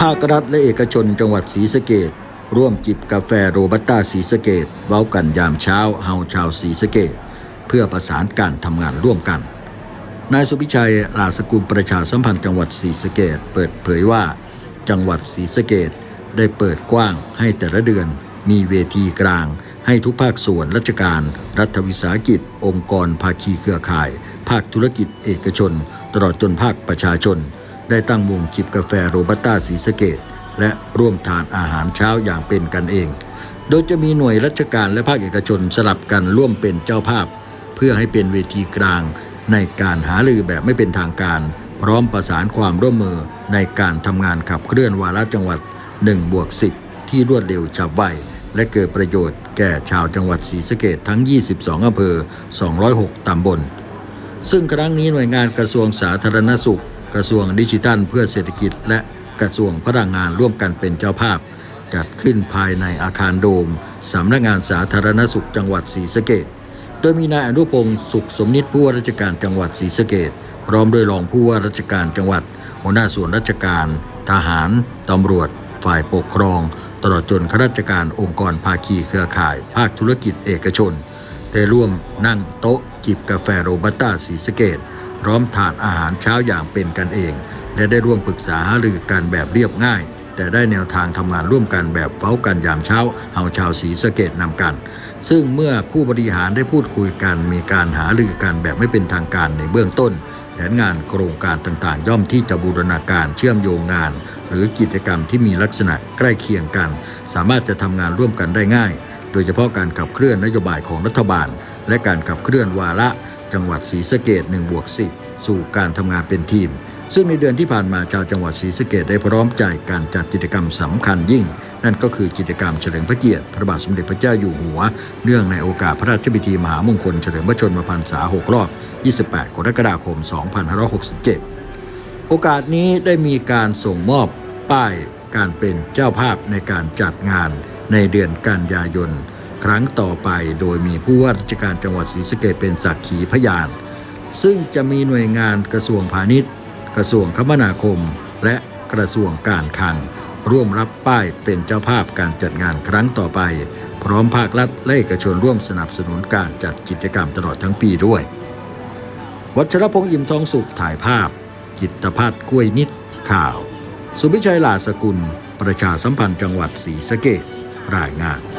ภาครัฐและเอกชนจังหวัดศรีสะเกดร่วมจิบกาแฟโรบัสตาศรีสะเกดเว้ากันยามเช้าเฮาชาวศรีสะเกดเพื่อประสานการทำงานร่วมกัน นายสุพิชัยลาสกุลประชาสัมพันธ์จังหวัดศรีสะเกดเปิดเผยว่า จังหวัดศรีสะเกดได้เปิดกว้างให้แต่ละเดือน มีเวทีกลาง ให้ทุกภาคส่วนราชการ รัฐวิสาหกิจ องค์กรภาคีเครือข่าย ภาคธุรกิจเอกชน ตลอดจนภาคประชาชน ได้ตั้งวงจิบกาแฟโรบัสต้าศรีสะเกดและร่วมทานอาหารเช้าอย่างเป็นกันเอง โดยจะมีหน่วยราชการและภาคเอกชนสลับกันร่วมเป็นเจ้าภาพ เพื่อให้เป็นเวทีกลาง ในการหารือแบบไม่เป็นทางการ พร้อมประสานความร่วมมือในการทำงานขับเคลื่อนวาระจังหวัด1บวก10 ที่รวดเร็วฉับไวและเกิดประโยชน์แก่ชาวจังหวัดศรีสะเกดทั้ง 22 อำเภอ 206 ตำบล ซึ่งครั้งนี้หน่วยงานกระทรวงสาธารณสุข กระทรวงดิจิทัลเพื่อเศรษฐกิจ และกระทรวงพลังงานร่วมกันเป็นเจ้าภาพ จัดขึ้นภายในอาคารโดมสำนักงานสาธารณสุขจังหวัดศรีสะเกดโดยมีนายอนุพงศ์สุขสมนิตผู้ว่าราชการจังหวัดศรีสะเกดพร้อมด้วยรองผู้ว่าราชการจังหวัด หัวหน้าส่วนราชการ ทหารตำรวจ ฝ่ายปกครอง ตลอดจนข้าราชการองค์กรภาคีเครือข่าย ภาคธุรกิจเอกชน ได้ร่วมนั่งโต๊ะจิบกาแฟโรบัต้าสีสเกตพร้อมทานอาหารเช้าอย่างเป็นกันเอง และได้ร่วมปรึกษาหารือกันแบบเรียบง่าย แต่ได้แนวทางทำงานร่วมกันแบบเฝ้ากันยามเช้าเฮาชาวสีสเกตนำกัน ซึ่งเมื่อผู้บริหารได้พูดคุยกันมีการหารือกันแบบไม่เป็นทางการในเบื้องต้น แผนงานโครงการต่างๆ ย่อมที่จะบูรณาการเชื่อมโยงงาน หรือกิจกรรมที่มีลักษณะใกล้เคียงกัน สามารถจะทำงานร่วมกันได้ง่าย ดยเฉพาะการขับเคลื่อนนโยบายของรัฐบาล และการขับเคลื่อนวาระจังหวัดศรีสะเกด1บวก10 สู่การทำงานเป็นทีม ซึ่งในเดือนที่ผ่านมาชาวจังหวัดศรีสะเกดได้พร้อมใจการจัดกิจกรรมสำคัญยิ่ง นั่นก็คือกิจกรรมเฉลิมพระเกียรติพระบาทสมเด็จพระเจ้าอยู่หัว เนื่องในโอกาสพระราชพิธีมหามงคลเฉลิมพระชนมพรรษา6รอบ 28 กรกฎาคม 2567 โอกาสนี้ได้มีการส่งมอบป้ายการเป็นเจ้าภาพในการจัดงาน ในเดือนกันยายน ครั้งต่อไปโดยมีผู้ว่าราชการจังหวัดศรีสะเกษเป็นสักขีพยาน ซึ่งจะมีหน่วยงานกระทรวงพาณิชย์ กระทรวงคมนาคม และกระทรวงการคลัง ร่วมรับป้ายเป็นเจ้าภาพการจัดงานครั้งต่อไป พร้อมภาครัฐและเอกชนร่วมสนับสนุนการจัดกิจกรรมตลอดทั้งปีด้วย วัชรพงษ์อิ่มทองสุขถ่ายภาพ กิตพัฒน์กล้วยนิดข่าว สุพิชัยลาสกุล ประชาสัมพันธ์จังหวัดศรีสะเกษ รายงาน